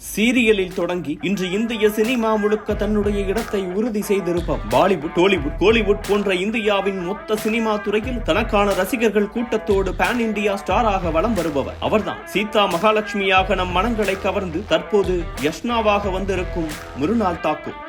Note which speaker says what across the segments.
Speaker 1: சீரியலில் தொடங்கி இன்று இந்திய சினிமா முழுக்க தன்னுடைய இடத்தை உறுதி செய்திருப்பார் பாலிவுட் டோலிவுட் கோலிவுட் போன்ற இந்தியாவின் மொத்த சினிமா துறையில் தனக்கான ரசிகர்கள் கூட்டத்தோடு பேன் இந்தியா ஸ்டாராக வலம் வருபவர் அவர்தான். சீதா மகாலட்சுமியாக நம் மனங்களை கவர்ந்து தற்போது யஷ்னாவாக வந்திருக்கும் மிருனால் தாக்கூர்.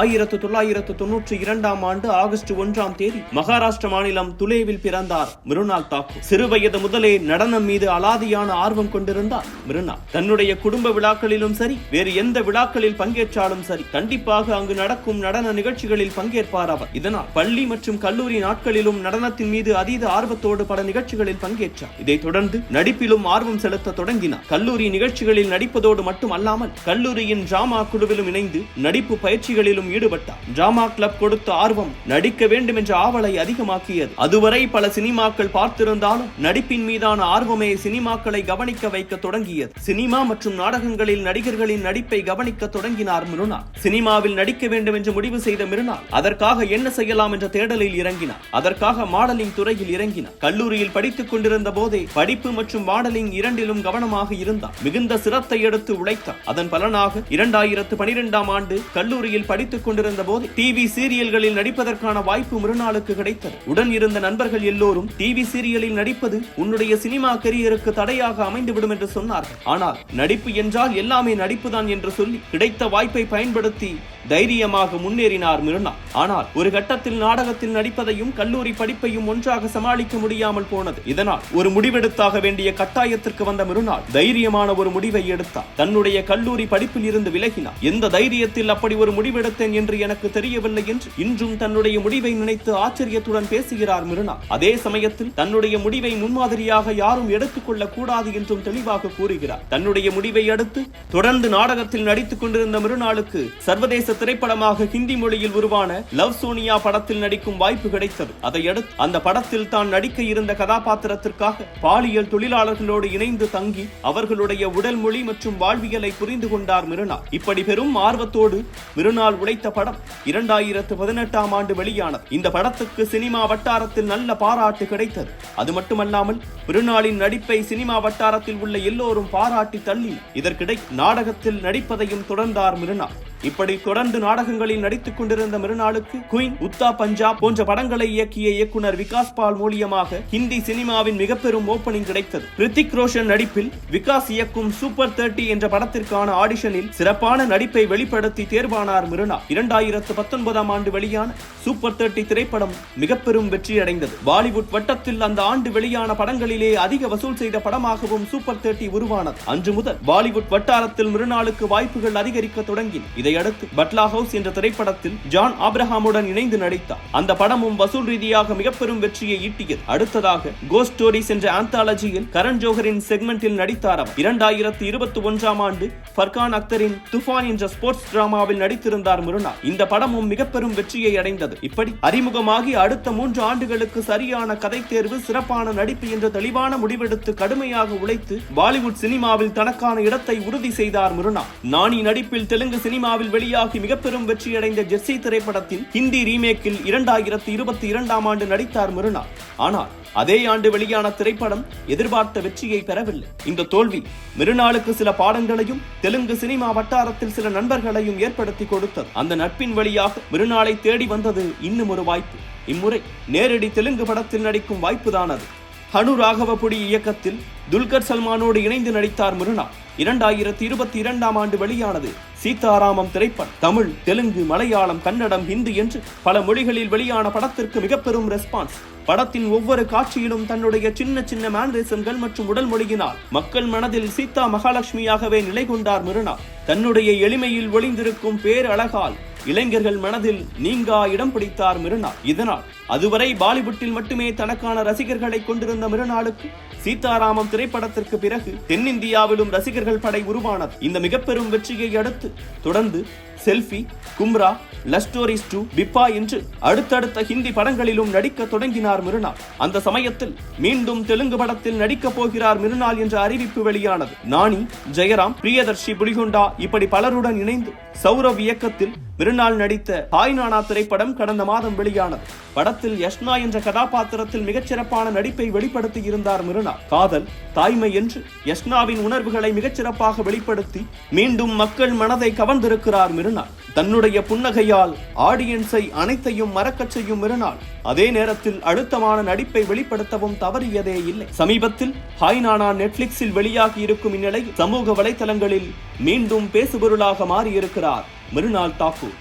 Speaker 1: ஆயிரத்து தொள்ளாயிரத்து தொன்னூற்றி இரண்டாம் ஆண்டு ஆகஸ்ட் ஒன்றாம் தேதி மகாராஷ்டிர மாநிலம் துலேவில் பிறந்தார் மிருனால் தாக்கூர். சிறுவயது முதலே நடனம் மீது அலாதியான ஆர்வம் கொண்டிருந்தார் மிருனா. தன்னுடைய குடும்ப விழாக்களிலும் சரி வேறு எந்த விழாக்களில் பங்கேற்றாலும் சரி கண்டிப்பாக அங்கு நடக்கும் நடன நிகழ்ச்சிகளில் பங்கேற்பார் அவர். இதனால் பள்ளி மற்றும் கல்லூரி நாட்களிலும் நடனத்தின் மீது அதீத ஆர்வத்தோடு பல நிகழ்ச்சிகளில் பங்கேற்றார். இதைத் தொடர்ந்து நடிப்பிலும் ஆர்வம் செலுத்த தொடங்கினார். கல்லூரி நிகழ்ச்சிகளில் நடிப்பதோடு மட்டுமல்லாமல் கல்லூரியின் டிராமா குழுவிலும் இணைந்து நடிப்பு பயிற்சிகளிலும் ஈடுபட்டார். டிராமா கிளப் கொடுத்த ஆர்வம் நடிக்க வேண்டும் என்ற ஆவலை அதிகமாக்கியது. அதுவரை பல சினிமாக்கள் பார்த்திருந்தாலும் நடிப்பின் மீதான ஆர்வமே சினிமாக்களை கவனிக்க வைக்க தொடங்கியது. சினிமா மற்றும் நாடகங்களில் நடிகர்களின் நடிப்பை கவனிக்க தொடங்கினார் மிருனால் சினிமாவில் நடிக்க வேண்டும் என்று முடிவு செய்த மிருனால் அதற்காக என்ன செய்யலாம் என்ற தேடலில் இறங்கினார். அதற்காக மாடலிங் துறையில் இறங்கினார். கல்லூரியில் படித்துக் கொண்டிருந்த போதே படிப்பு மற்றும் மாடலிங் இரண்டிலும் கவனமாக இருந்தார். மிகுந்த சிரத்தை எடுத்து உழைத்தார். அதன் பலனாக இரண்டாயிரத்து பனிரெண்டாம் ஆண்டு கல்லூரியில் படித்து படித்துக் கொண்டிருந்த போது டிவி சீரியல்களில் நடிப்பதற்கான வாய்ப்பு மறுநாளுக்கு கிடைத்தது. உடன் இருந்த நண்பர்கள் எல்லோரும் டிவி சீரியலில் நடிப்பது உன்னுடைய சினிமா கரியருக்கு தடையாக அமைந்துவிடும் என்று சொன்னார்கள். ஆனால் நடிப்பு என்றால் எல்லாமே நடிப்புதான் என்று சொல்லி கிடைத்த வாய்ப்பை பயன்படுத்தி தைரியமாக முன்னேறினார் மிருனா. ஆனால் ஒரு கட்டத்தில் நாடகத்தில் நடிப்பதையும் கல்லூரி படிப்பையும் ஒன்றாக சமாளிக்க முடியாமல் போனது. இதனால் ஒரு முடிவெடுத்தாக வேண்டிய கட்டாயத்திற்கு வந்த மிருனால் தைரியமான ஒரு முடிவை எடுத்தார். தன்னுடைய கல்லூரி படிப்பில் இருந்து விலகினார். எந்த தைரியத்தில் அப்படி ஒரு முடிவெடுத்தேன் என்று எனக்கு தெரியவில்லை என்று இன்றும் தன்னுடைய முடிவை நினைத்து ஆச்சரியத்துடன் பேசுகிறார் மிருனா. அதே சமயத்தில் தன்னுடைய முடிவை முன்மாதிரியாக யாரும் எடுத்துக்கொள்ளக் கூடாது என்றும் தெளிவாக கூறுகிறார். தன்னுடைய முடிவை அடுத்து தொடர்ந்து நாடகத்தில் நடித்துக் கொண்டிருந்த மிருநாளுக்கு சர்வதேச திரைப்படமாக ஹிந்தி மொழியில் உருவான லவ் சோனியா படத்தில் நடிக்கும் வாய்ப்பு கிடைத்தது. அதையடுத்து அந்த படத்தில் தான் நடிக்க இருந்த கதாபாத்திரத்திற்காக பாலியல் தொழிலாளர்களோடு இணைந்து தங்கி அவர்களுடைய உடல் மொழி மற்றும் வாழ்வியலை புரிந்து கொண்டார் மிருனால் இப்படி பெரும் ஆர்வத்தோடு மிருனால் உழைத்த படம் இரண்டாயிரத்து பதினெட்டாம் ஆண்டு வெளியானது. இந்த படத்துக்கு சினிமா வட்டாரத்தில் நல்ல பாராட்டு கிடைத்தது. அது மட்டுமல்லாமல் மிருனாளின் நடிப்பை சினிமா வட்டாரத்தில் உள்ள எல்லோரும் பாராட்டி தள்ளி இதற்கிடை நாடகத்தில் நடிப்பதையும் தொடர்ந்தார் மிருனால் இப்படி தொடர்ந்து நாடகங்களில் நடித்துக் கொண்டிருந்த மறுநாளுக்கு குயின் உத்தா பஞ்சாப் போன்ற படங்களை இயக்கிய இயக்குனர் விகாஸ் பால் மூலியமாக ஹிந்தி சினிமாவின் மிகப்பெரும் ஓப்பனிங் ஓபனிங் கிடைத்தது. ரித்திக் ரோஷன் நடிப்பில் விகாஸ் இயக்கும் சூப்பர் தேர்ட்டி என்ற படத்திற்கான ஆடிஷனில் சிறப்பான நடிப்பை வெளிப்படுத்தி தேர்வானார் மிருனா. இரண்டாயிரத்து பத்தொன்பதாம் ஆண்டு வெளியான சூப்பர் தேர்ட்டி திரைப்படம் மிகப்பெரும் வெற்றியடைந்தது. பாலிவுட் வட்டத்தில் அந்த ஆண்டு வெளியான படங்களிலே அதிக வசூல் செய்த படமாகவும் சூப்பர் தேர்ட்டி உருவானது. அன்று முதல் பாலிவுட் வட்டாரத்தில் மிருநாளுக்கு வாய்ப்புகள் அதிகரிக்க தொடங்கின. இதையடுத்து பட்லா ஹவுஸ் என்ற திரைப்படத்தில் ஜான் ஆப்ரஹாமுடன் இணைந்து நடித்தார். அந்த படமும் வசூல் ரீதியாக மிக பெரும் வெற்றியை ஈட்டியது. அடுத்ததாக கோ ஸ்டோரிஸ் என்ற ஆந்தாலஜியில் கரண் ஜோஹரின் செக்மெண்டில் நடித்தார் அவர். இரண்டாயிரத்தி இருபத்தி ஒன்றாம் ஆண்டு ஃபர்கான் அக்தரின் துஃபான் என்ற ஸ்போர்ட்ஸ் டிராமாவில் நடித்திருந்தார் முருனா. இந்த படமும் மிக பெரும் வெற்றியை அடைந்தது. இப்படி அறிமுகமாகி அடுத்த மூன்று ஆண்டுகளுக்கு சரியான கதை தேர்வு சிறப்பான நடிப்பு என்ற தெளிவான முடிவெடுத்து கடுமையாக உழைத்து பாலிவுட் சினிமாவில் தனக்கான இடத்தை உறுதி செய்தார் முருனா. நானி நடிப்பில் தெலுங்கு சினிமாவில் இந்தியாவில் வெளியாகி மிக பெரும் வெற்றியடைந்த ஜெர்சி திரைப்படத்தின் ஹிந்தி ரீமேக்கில் இரண்டாயிரத்தி இருபத்தி இரண்டாம் ஆண்டு நடித்தார் மிருனா. ஆனால் அதே ஆண்டு வெளியான திரைப்படம் எதிர்பார்த்த வெற்றியை பெறவில்லை. இந்த தோல்வி மிருநாளுக்கு சில பாடங்களையும் தெலுங்கு சினிமா வட்டாரத்தில் சில நண்பர்களையும் ஏற்படுத்தி கொடுத்தது. அந்த நட்பின் வழியாக மிருநாளை தேடி வந்தது இன்னும் ஒரு வாய்ப்பு. இம்முறை நேரடி தெலுங்கு படத்தில் நடிக்கும் வாய்ப்புதான் அது ஹனு ராகவபுடி இயக்கத்தில் துல்கர் சல்மானோடு இணைந்து நடித்தார் மிருனா. இரண்டாயிரத்தி இருபத்தி இரண்டாம் ஆண்டு வெளியானது. சீதாராமம் திரைப்படம். தமிழ் தெலுங்கு மலையாளம் கன்னடம் ஹிந்தி என்று பல மொழிகளில் வெளியான படத்திற்கு மிக பெரும் ரெஸ்பான்ஸ் படத்தின் ஒவ்வொரு காட்சியிலும் தன்னுடைய சின்ன சின்ன மேனரிசம்கள் மற்றும் உடல் மொழியினால் மக்கள் மனதில் சீதா மகாலட்சுமியாகவே நிலை கொண்டார் மிருனா. தன்னுடைய எளிமையில் ஒளிந்திருக்கும் பேரழகால் இளைஞர்கள் மனதில் நீங்கா இடம் பிடித்தார் மிருனா. இதனால் அதுவரை பாலிவுட்டில் மட்டுமே தனக்கான ரசிகர்களை கொண்டிருந்த மிருநாளுக்கு சீதாராமம் திரைப்படத்திற்கு பிறகு தென்னிந்தியாவிலும் ரசிகர்கள் படை உருவானது. இந்த மிக பெரும் வெற்றியை அடுத்து தொடர்ந்து செல்ஃபி கும்ரா லஸ்டோரிஸ் டூ பிப்பா என்று அடுத்தடுத்த ஹிந்தி படங்களிலும் நடிக்க தொடங்கினார் மிருனால் அந்த சமயத்தில் மீண்டும் தெலுங்கு படத்தில் நடிக்கப் போகிறார் மிருனால் என்ற அறிவிப்பு வெளியானது. நானி ஜெயராம் பிரியதர்ஷி புலிகொண்டா இப்படி பலருடன் இணைந்து சௌரவ் இயக்கத்தில் மிருனால் நடித்த ஹாய் நானா திரைப்படம் கடந்த மாதம் வெளியானது. படத்தில் யஷ்னா என்ற கதாபாத்திரத்தில் மிகச்சிறப்பான நடிப்பை வெளிப்படுத்தி இருந்தார் மிருனா. காதல் தாய்மை என்று யஷ்னாவின் உணர்வுகளை மிகச்சிறப்பாக வெளிப்படுத்தி மீண்டும் மக்கள் மனதை கவர்ந்திருக்கிறார் மிருனா. தன்னுடைய புன்னகையால் ஆடியன்ஸை அனைத்தையும் மறக்கச் செய்யும் மிருனால் அதே நேரத்தில் அழுத்தமான நடிப்பை வெளிப்படுத்தவும் தவறியதே இல்லை. சமீபத்தில் ஹாய் நானா நெட்ஃபிளிக்ஸில் வெளியாகி இருக்கும் இந்நிலையில் சமூக வலைதளங்களில் மீண்டும் பேசுபொருளாக மாறியிருக்கிறார் மிருனால் தாக்கூர்.